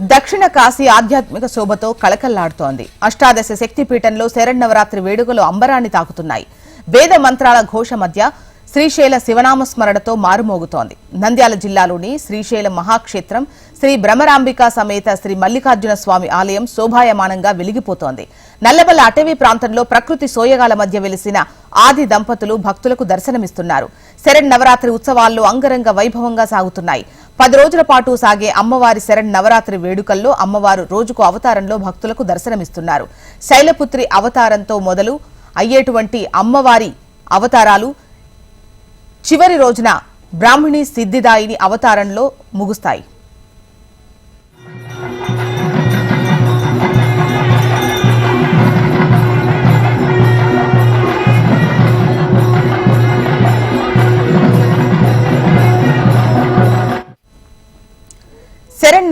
దక్షిణ కాశీ ఆధ్యాత్మిక శోభతో కళకల్లాడుతోంది అష్టాదశ శక్తిపీఠంలో శరన్నవరాత్రి వేడుకలు అంబరాన్ని తాకుతున్నాయి. వేద మంత్రాల ఘోష మధ్య శ్రీశైల శివనామస్మరణతో మారుమోగుతోంది. నంద్యాల జిల్లాలోని శ్రీశైల మహాక్షేత్రం శ్రీ భ్రమరాంబిక సమేత శ్రీ మల్లికార్జున స్వామి ఆలయం శోభాయమానంగా వెలిగిపోతోంది. నల్లబల్ల అటవీ ప్రాంతంలో ప్రకృతి సోయగాల మధ్య వెలిసిన ఆది దంపతులు భక్తులకు దర్శనమిస్తున్నారు. శరణ్ నవరాత్రి ఉత్సవాల్లో అంగరంగ వైభవంగా సాగుతున్నాయి. పది రోజుల పాటు సాగే అమ్మవారి శరణ్ నవరాత్రి వేడుకల్లో అమ్మవారు రోజుకు అవతారంలో భక్తులకు దర్శనమిస్తున్నారు. శైలపుత్రి అవతారంతో మొదలు అయ్యేటువంటి అమ్మవారి అవతారాలు చివరి రోజున బ్రాహ్మిణి సిద్ధిదాయిని అవతారంలో ముగుస్తాయి.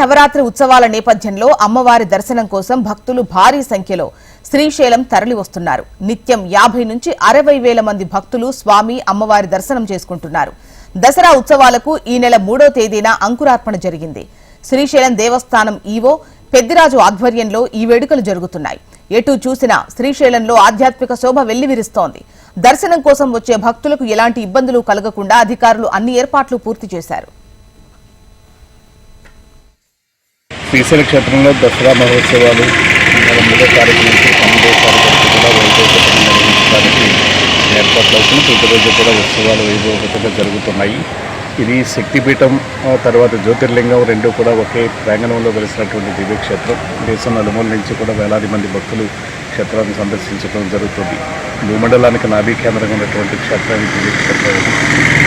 నవరాత్రి ఉత్సవాల నేపథ్యంలో అమ్మవారి దర్శనం కోసం భక్తులు భారీ సంఖ్యలో శ్రీశైలం తరలి వస్తున్నారు. నిత్యం యాభై నుంచి అరవై వేల మంది భక్తులు స్వామి అమ్మవారి దర్శనం చేసుకుంటున్నారు. దసరా ఉత్సవాలకు ఈ నెల మూడో తేదీన అంకురార్పణ జరిగింది. శ్రీశైలం దేవస్థానం ఈవో పెద్దిరాజు ఆధ్వర్యంలో ఈ వేడుకలు జరుగుతున్నాయి. ఎటు చూసినా శ్రీశైలంలో ఆధ్యాత్మిక శోభ వెల్లివిరుస్తోంది. దర్శనం కోసం వచ్చే భక్తులకు ఎలాంటి ఇబ్బందులు కలగకుండా అధికారులు అన్ని ఏర్పాట్లు పూర్తి చేశారు. శ్రీశైల క్షేత్రంలో దసరా మహోత్సవాలు మూడో తారీఖు నుంచి తొమ్మిదో తారీఖు కూడా వైభవపతంగా నిర్వహించడానికి ఏర్పాట్లు అవుతుంది ప్రతిరోజు కూడా ఉత్సవాలు వైభవపతంగా జరుగుతున్నాయి. ఇది శక్తిపీఠం తర్వాత జ్యోతిర్లింగం రెండు కూడా ఒకే ప్రాంగణంలో వెలిసినటువంటి దివ్యక్షేత్రం. దేశం నలుమూల నుంచి కూడా వేలాది మంది భక్తులు క్షేత్రాన్ని సందర్శించడం జరుగుతుంది. భూమండలానికి నాభీ కేంద్రంగా ఉన్నటువంటి క్షేత్రం దివ్యక్షేత్రం.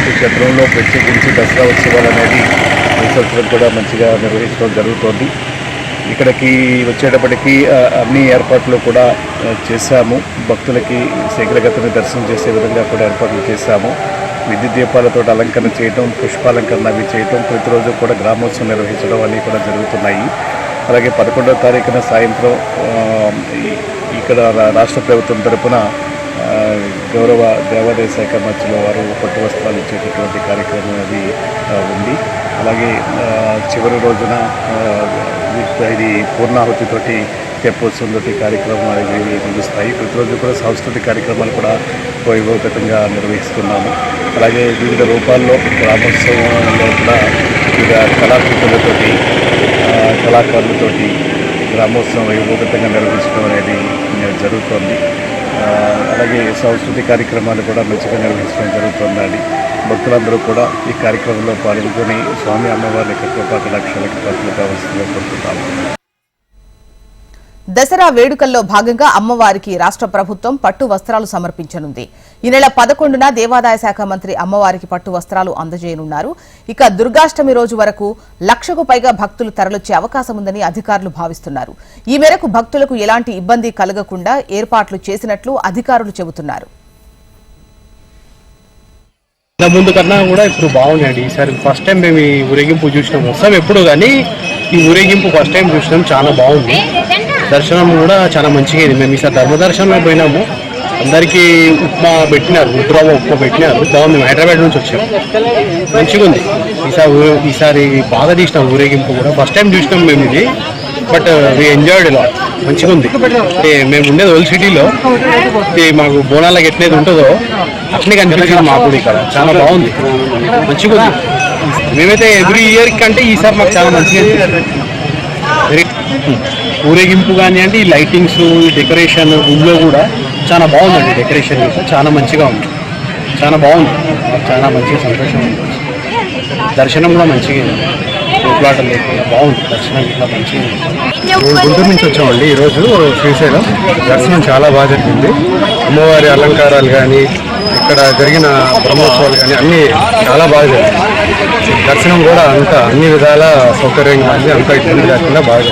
ఈ క్షేత్రంలో ప్రత్యేకించి దసరా ఉత్సవాలు అనేది సంవత్సరం కూడా మంచిగా నిర్వహించడం జరుగుతోంది. ఇక్కడికి వచ్చేటప్పటికి అన్ని ఏర్పాట్లు కూడా చేశాము. భక్తులకి శీఘ్రగతిని దర్శనం చేసే విధంగా కూడా ఏర్పాట్లు చేశాము. విద్యుత్ దీపాలతో అలంకరణ చేయటం పుష్పాలంకరణ అవి చేయటం ప్రతిరోజు కూడా గ్రామోత్సవం నిర్వహించడం అన్నీ కూడా జరుగుతున్నాయి. అలాగే పదకొండవ తారీఖున సాయంత్రం ఇక్కడ రాష్ట్ర ప్రభుత్వం తరపున గౌరవ దేవాదాయ శాఖ మంత్రుల వారు పట్టు వస్త్రాలు ఇచ్చేటటువంటి కార్యక్రమం అది ఉంది. అలాగే చివరి రోజున ఇది- పూర్ణాహుతితోటి తెప్పోత్సవంతో కార్యక్రమం అనేవి ముగుస్తాయి. ప్రతిరోజు కూడా సాంస్కృతిక కార్యక్రమాలు కూడా వైభవగతంగా నిర్వహిస్తున్నాము. అలాగే వివిధ రూపాల్లో గ్రామోత్సవంలో కూడా వివిధ కళాకృతులతోటి కళాకారులతోటి గ్రామోత్సవం వైభవగతంగా నిర్వహించడం అనేది జరుగుతోంది. అలాగే సాంస్కృతిక కార్యక్రమాలు కూడా మంచిగా నిర్వహించడం జరుగుతుందండి. భక్తులందరూ కూడా ఈ కార్యక్రమంలో పాల్గొని స్వామి అమ్మవారిని యొక్క లక్షలకు లక్ష్యాలకు కావాల్సిందిగా కోరుకుంటాము దసరా వేడుకల్లో భాగంగా అమ్మవారికి రాష్ట్ర ప్రభుత్వం పట్టు వస్త్రాలు సమర్పించనుంది. ఈ నెల పదకొండున దేవాదాయ శాఖ మంత్రి అమ్మవారికి పట్టు వస్త్రాలు అందజేయనున్నారు. ఇక దుర్గాష్టమి రోజు వరకు లక్షకు పైగా భక్తులు తరలొచ్చే అవకాశం ఉందని అధికారులు భావిస్తున్నారు. ఈ మేరకు భక్తులకు ఎలాంటి ఇబ్బంది కలగకుండా ఏర్పాట్లు చేసినట్లు అధికారులు చెబుతున్నారు. ముందు కన్నా కూడా ఇప్పుడు బాగున్నాయండి. ఈసారి ఫస్ట్ టైం మేము ఈ ఊరేగింపు చూసినాం. వస్తాం ఎప్పుడు కానీ ఈ ఊరేగింపు ఫస్ట్ టైం చూసినాం. చాలా బాగుంది. దర్శనం కూడా చాలా మంచిగా అయింది. మేము ఈసారి ధర్మ దర్శనంలో పోయినాము. అందరికీ ఉప్మా పెట్టినారు ఉత్తరావ ఉప్మా పెట్టినారు. బాగుంది మేము హైదరాబాద్ నుంచి వచ్చాం. మంచిగా ఉంది. ఈసారి ఈసారి బాగా తీసినాం ఊరేగింపు కూడా. ఫస్ట్ టైం చూసినాం మేము ఇది. బట్ వీ ఎంజాయ్డ్ ఇలా మంచిగా ఉంది. మేము ఉండేది ఓల్డ్ సిటీలో ఇది మాకు బోనాలకు ఎట్లయితే ఉంటుందో అట్లనే కనిపించింది మాకు కూడా ఇక్కడ. చాలా బాగుంది. మంచిగా ఉంది. మేమైతే ఎవ్రీ ఇయర్ కంటే ఈసారి మాకు చాలా మంచిగా ఊరేగింపు కానీ ఈ లైటింగ్స్ ఈ డెకరేషన్ గుడిలో కూడా చాలా బాగుందండి డెకరేషన్ కూడా. చాలా మంచిగా ఉంది. చాలా బాగుంది. చాలా మంచిగా సంతోషం ఉంది. దర్శనం కూడా మంచిగా ఉంది. లేకుండా బాగుంది. దర్శనం ఇట్లా మంచిగా గుంటూరు నుంచి వచ్చామండి ఈరోజు శ్రీశైలం. దర్శనం చాలా బాగా జరిగింది. అమ్మవారి అలంకారాలు కానీ ఇక్కడ జరిగిన బ్రహ్మోత్సవాలు కానీ అన్నీ చాలా బాగా దర్శనం కూడా అంతా అన్ని విధాల సౌకర్యంగా ఉంది. అంతా ఇబ్బంది లేకుండా బాగా